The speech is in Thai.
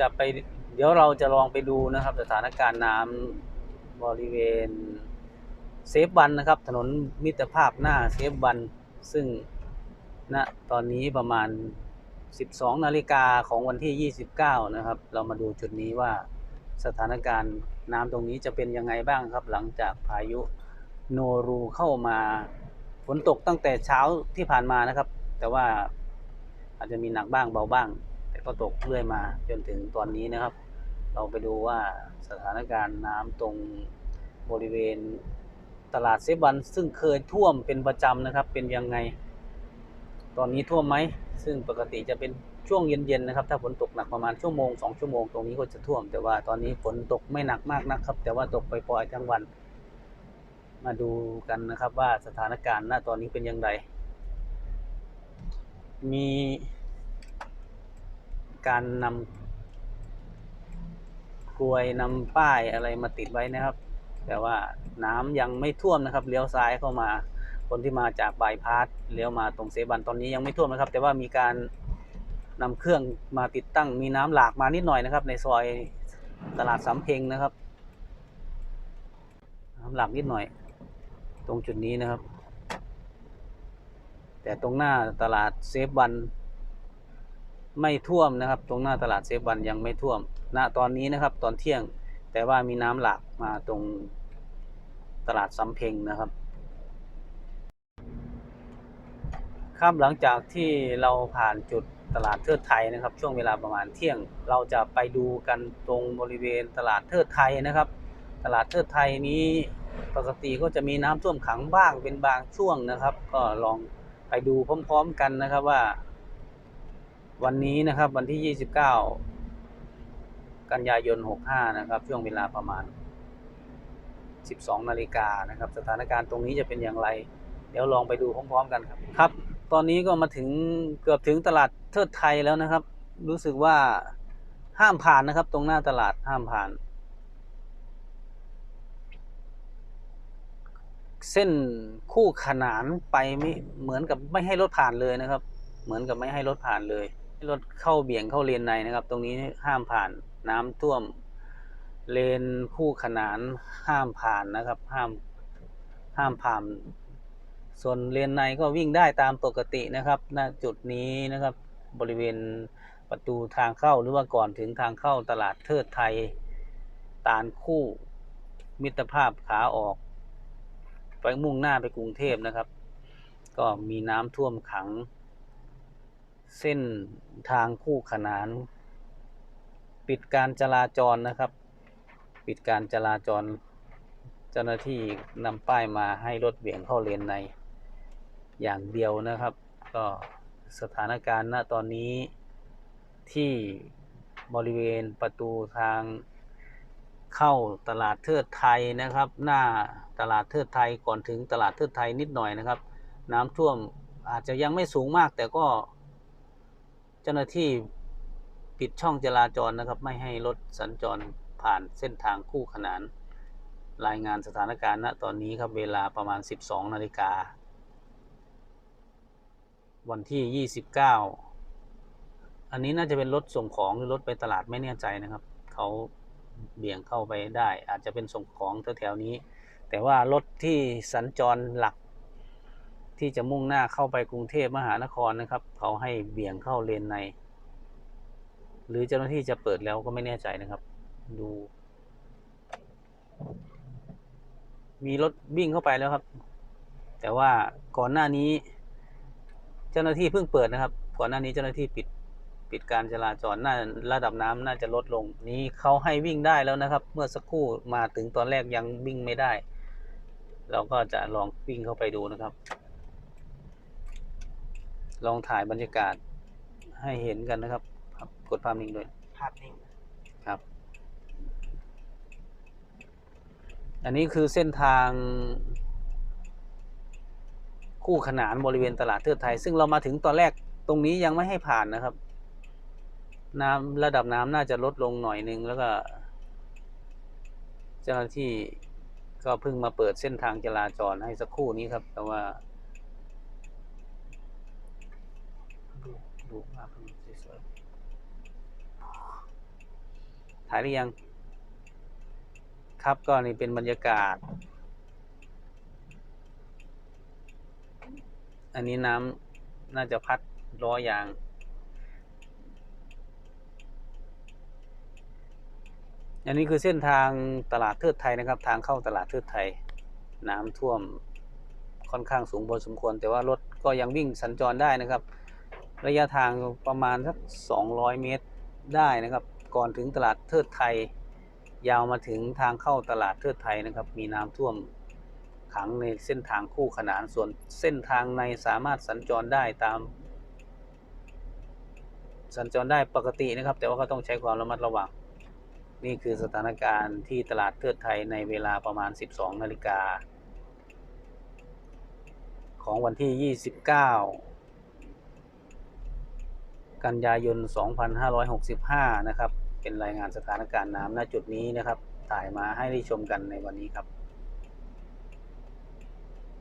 จะไปเดี๋ยวเราจะลองไปดูนะครับ สถานการณ์น้ำบริเวณเซฟวันนะครับ ถนนมิตรภาพหน้าเซฟวันซึ่งณตอนนี้ประมาณ 12 นาฬิกาของวันที่ 29 นะครับ เรามาดูจุดนี้ว่าสถานการณ์น้ำตรงนี้จะเป็นยังไงบ้างครับ หลังจากพายุโนรูเข้ามาฝนตกตั้งแต่เช้าที่ผ่านมานะครับ แต่ว่าอาจจะมีหนักบ้างเบาบ้าง ก็ตกเรื่อยมาจนถึงตอนนี้นะครับ เราไปดูว่าสถานการณ์น้ำตรงบริเวณตลาดเซฟวันซึ่งเคยท่วมเป็นประจำนะครับ เป็นยังไง ตอนนี้ท่วมไหม ซึ่งปกติจะเป็นช่วงเย็นๆนะครับ ถ้าฝนตกหนักประมาณชั่วโมงสองชั่วโมงตรงนี้ก็จะท่วม แต่ว่าตอนนี้ฝนตกไม่หนักมากนะครับ แต่ว่าตกไปปล่อยทั้งวัน มาดูกันนะครับว่าสถานการณ์ณตอนนี้เป็นอย่างไรมี การนำกลวยนำป้ายอะไรมาติดไว้นะครับ แต่ว่าน้ำยังไม่ท่วมนะครับเลี้ยวซ้ายเข้ามา คนที่มาจากบายพาสเลี้ยวมาตรงเซบันตอนนี้ยังไม่ท่วมนะครับ แต่ว่ามีการนำเครื่องมาติดตั้งมีน้ำหลากมานิดหน่อยนะครับ ในซอยตลาดสำเพ็งนะครับน้ำหลากนิดหน่อย ตรงจุดนี้นะครับ แต่ตรงหน้าตลาดเซฟวัน ไม่ท่วมนะครับ ตรงหน้าตลาดเซฟวันยังไม่ท่วมณตอนนี้นะครับ ตอนเที่ยงแต่ว่ามีน้ำหลากมาตรงตลาดสำเพ็งนะครับ ครับหลังจากที่เราผ่านจุดตลาดเทิดไทยนะครับ ช่วงเวลาประมาณเที่ยง เราจะไปดูกันตรงบริเวณตลาดเทิดไทยนะครับ ตลาดเทิดไทยนี้ปกติก็จะมีน้ำท่วมขังบ้างเป็นบางช่วงนะครับ ก็ลองไปดูพร้อม ๆ กันนะครับว่า วันนี้นะครับวันที่ 29 กันยายน 65 นะครับ ช่วงเวลาประมาณ 12 นาฬิกานะครับ สถานการณ์ตรงนี้จะเป็นอย่างไร เดี๋ยวลองไปดูพร้อมๆกันครับครับ ตอนนี้ก็มาถึงเกือบถึงตลาดเทิดไทยแล้วนะครับ รู้สึกว่าห้ามผ่านนะครับ ตรงหน้าตลาดห้ามผ่าน เส้นคู่ขนานไปไม่เหมือนกับไม่ให้รถผ่านเลยนะครับ เหมือนกับไม่ให้รถผ่านเลย รถเข้าเบี่ยงเข้าเลนในนะครับ ตรงนี้ห้ามผ่านน้ำท่วม เลนคู่ขนานห้ามผ่านนะครับ ห้ามห้ามผ่าน ส่วนเลนในก็วิ่งได้ตามปกตินะครับณจุดนี้นะครับบริเวณประตูทางเข้าหรือว่าก่อนถึงทางเข้าตลาดเทิดไทยตาลคู่มิตรภาพขาออก ไปมุ่งหน้าไปกรุงเทพนะครับ ก็มีน้ำท่วมขัง เส้นทางคู่ขนาน ปิดการจราจรนะครับ ปิดการจราจร เจ้าหน้าที่นำป้ายมาให้รถเบี่ยงเข้าเลนในอย่างเดียวนะครับ ก็สถานการณ์ณตอนนี้ที่บริเวณประตูทางเข้าตลาดเทิดไทยนะครับ หน้าตลาดเทิดไทยก่อนถึงตลาดเทิดไทยนิดหน่อยนะครับ น้ำท่วมอาจจะยังไม่สูงมากแต่ก็ เจ้าหน้าที่ปิดช่องจราจรนะครับ ไม่ให้รถสัญจรผ่านเส้นทางคู่ขนาน รายงานสถานการณ์ณตอนนี้ครับเวลาประมาณ 12 นาฬิกา วันที่ 29 อันนี้น่าจะเป็นรถส่งของหรือรถไปตลาดไม่แน่ใจนะครับ เขาเบี่ยงเข้าไปได้ อาจจะเป็นส่งของแถวๆนี้ แต่ว่ารถที่สัญจรหลัก ที่จะมุ่งหน้าเข้าไปกรุงเทพมหานครนะครับ เขาให้เบี่ยงเข้าเลนใน หรือเจ้าหน้าที่จะเปิดแล้วก็ไม่แน่ใจนะครับ ดู มีรถวิ่งเข้าไปแล้วครับ แต่ว่าก่อนหน้านี้ เจ้าหน้าที่เพิ่งเปิดนะครับ ก่อนหน้านี้เจ้าหน้าที่ปิดปิดการจราจรน่าระดับน้ำน่าจะลดลง นี้เขาให้วิ่งได้แล้วนะครับ เมื่อสักครู่มาถึงตอนแรกยังวิ่งไม่ได้ เราก็จะลองวิ่งเข้าไปดูนะครับ ลองถ่ายบรรยากาศให้เห็นกันนะครับครับกดภาพนิ่งด้วย ภาพนิ่งครับ อันนี้คือเส้นทาง คู่ขนานบริเวณตลาดเทิดไทย ซึ่งเรามาถึงตอนแรกตรงนี้ยังไม่ให้ผ่านนะครับ น้ำระดับน้ำน่าจะลดลงหน่อยนึงแล้วก็ เจ้าหน้าที่ก็เพิ่งมาเปิดเส้นทางจราจรให้สักครู่นี้ครับ แต่ว่า ดูภาพสวยถ่ายหรือยัง ครับก็นี่เป็นบรรยากาศ อันนี้น้ำน่าจะพัดล้อยางอันนี้คือเส้นทางตลาดเทิดไทยนะครับ ทางเข้าตลาดเทิดไทย น้ำท่วมค่อนข้างสูงพอสมควร แต่ว่ารถก็ยังวิ่งสัญจรได้นะครับ ระยะทางประมาณสัก 200 เมตรได้นะครับ ก่อนถึงตลาดเทิดไทย ยาวมาถึงทางเข้าตลาดเทิดไทยนะครับ มีน้ำท่วมขังในเส้นทางคู่ขนานส่วนเส้นทางในสามารถสัญจรได้ตาม สัญจรได้ปกตินะครับ แต่ว่าก็ต้องใช้ความระมัดระวัง นี่คือสถานการณ์ที่ตลาดเทิดไทยในเวลาประมาณ 12 นาฬิกาของวันที่ 29 กันยายน 2565 นะครับ เป็นรายงานสถานการณ์น้ำณจุดนี้นะครับ ถ่ายมาให้ได้ชมกันในวันนี้ครับ